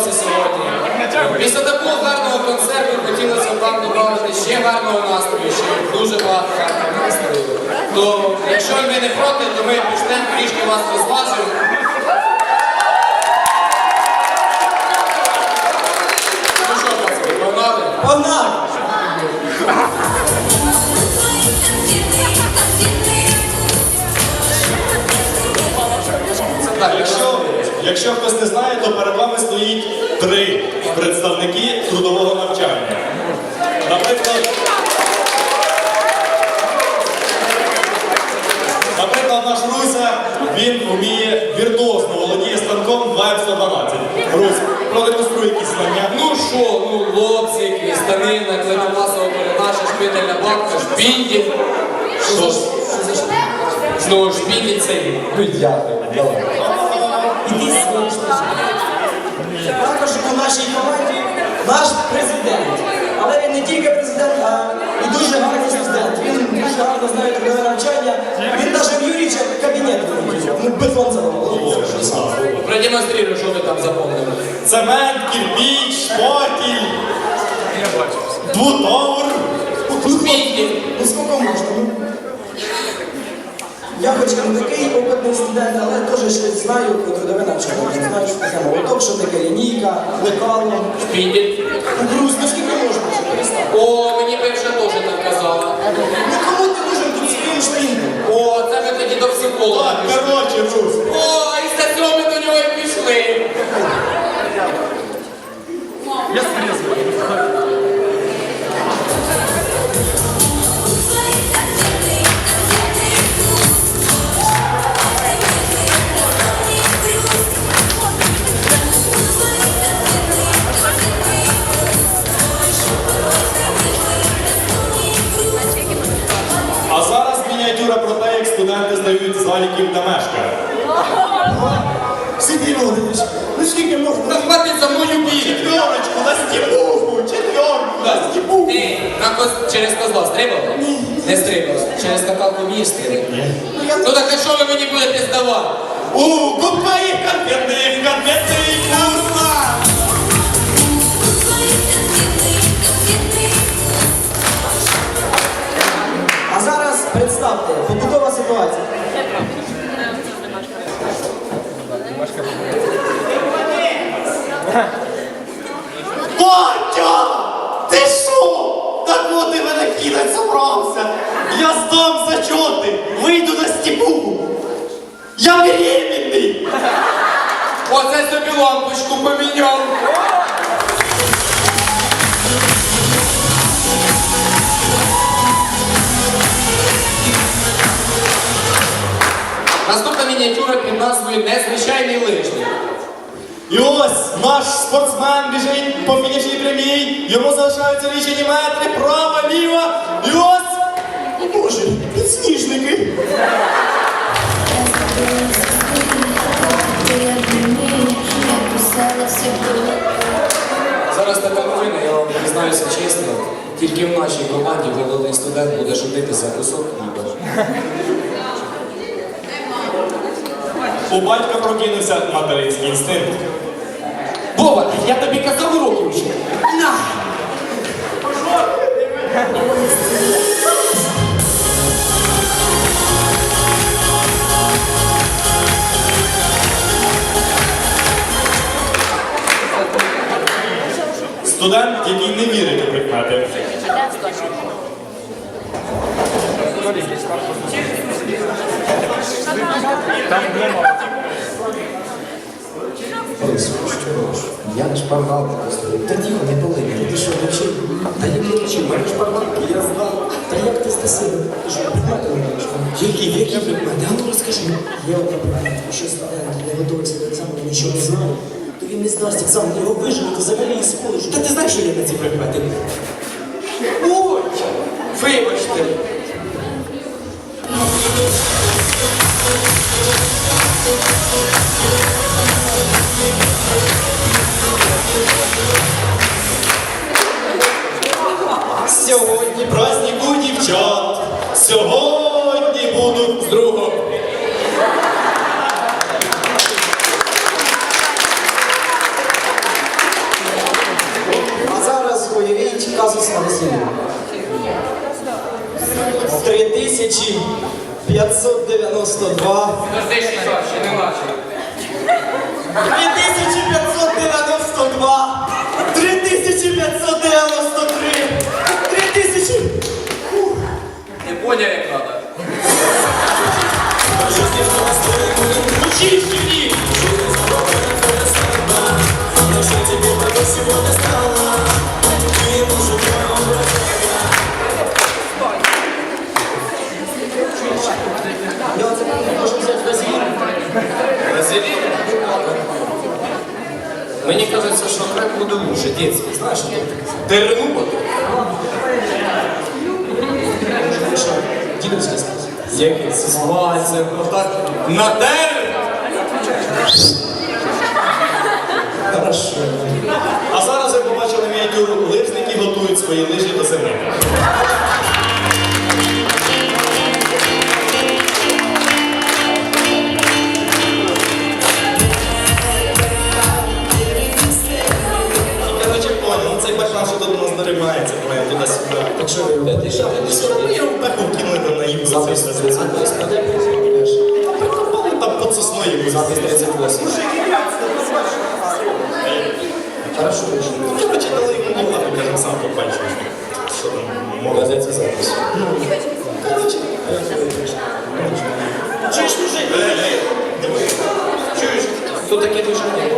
зібралися сьогодні. Після такого гарного концерту хотілося б вам додати ще гарного настрою, ще дуже багато гарного настрою. То якщо ви не проти, то ми почнемо трішки вас розважимо. Ну що, пацани, погнали? Погнали! Так, Якщо, якщо хтось не знає, то перед вами стоїть три представники трудового навчання. Наприклад, наприклад, наш Руся, він вміє віртуозно володіє станком 2F112. Русь, продемонструй якісь знання. Ну що, ну лобзик, станина, клиномасова передача, шпинельна бабка, шпінді. Що ж? Знову шпінді цей. Ну дякую, давай. Також у нашій команді наш президент. Але він не тільки президент, а і дуже гарний студент. Він дуже гарно знає трудове навчання. Він навіть в Юріча кабінет. Ну, бетон завалив. Продемонстрируй, що ти там заповнив. Цемент, кирпіч, шпотіль, двутовр. Шпінді. Ну скільки можна? Ну, Я хоч і не такий опитний студент, але теж щось знаю про трудове навчання. Я знаю, що таке молоток, що таке лінійка, лекало. Шпінді. Ну, Груз, ну скільки можна? О, мені бивша теж так казала. Ну кому ти нужен тут своїм шпінком? О, це ми тоді до психолога. Так, коротше, Русь. О, і цього ми до нього і пішли. Через козла стрибав? Не стрибали. Через каталку вмієш стрибати? Ну так а що ви мені будете здавати? У, купа їх конфетних, конфетних вкусно! Я беременний. Оце собі лампочку поміняв. Наступна мініатюра під назвою Незвичайний лижник. І ось наш спортсмен біжить по фінішній прямій, йому залишаються лічені метри, права, признаюся чесно. Тільки в нашій команді головний студент буде шутитися кусок хліба. У батька прокинувся материнський інстинкт. Бова, я тобі казав уроки вже. На! Студент, який не вірить у прикмети. Я не шпаргалка просто. Та тихо, не пали. Ти що, вообще? Та як я вчив? Мене шпаргалки, я знав. Та як ти стасив? Ти що, предмети не маєш? Які, які предмети? А ну розкажи. Є одна предмет, що студент не готується до екзамену, нічого не знає, то він не здасть екзамен, його виженуть, взагалі із коледжу. Та ти знаєш, що я на ці предмети? Ой! Вибачте! Сьогодні праздник у дівчат. Сьогодні буду З другом. 3592. Подожди, ще ще не бачив. 3592. 3593. 3000. Не поняв, як треба. Василій? Мені кажеться, що крек буде лучше, дітський, знаєш? Тернувати. Що, дідусь? Який з пальцем, отак на дерев. Хорошо. А зараз ви побачили мініатюру лижники готують свої лижі нас наривається, прям туди-сюди. Так що ви? Ми його пеху кинули там на їбу. Запис 38. Прикопали там під сосною. Запис 38. Хорошо. Ну, короче, дали йому багато, кажемо, сам побачив. Що там, мова це запис. Короче, Чуєш, мужик? чуєш? Хто таке движення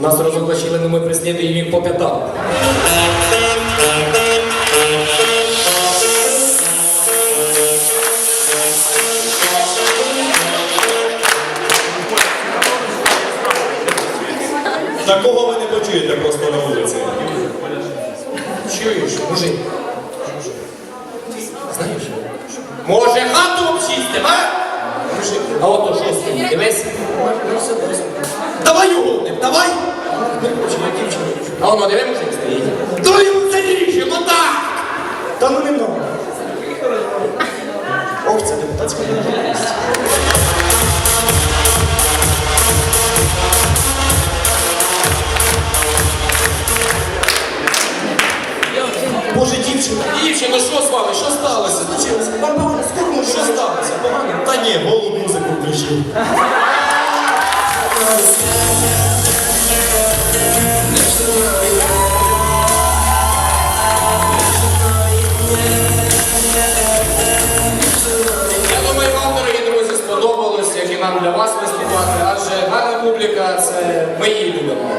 Нас розоблачили, но ми преслідуємо їх по п'ятам. Такого ви не почуєте просто на вулиці. Чуєш, мужик? Знаєш? Може хату обчистим, а? А ото стоїть, дивись. Давай його, давай! А воно, диви, мужик стоїть. Давай йому заріжемо, так! Та ну не много. Ох, це депутатська діяльність. Боже, дівчина. Дівчино, що з вами? Що сталося? Вам погано, скоро Що сталося? Погано? Та ні, голу музику включив. Нам для вас виступати, адже гарна публіка це ми її любимо.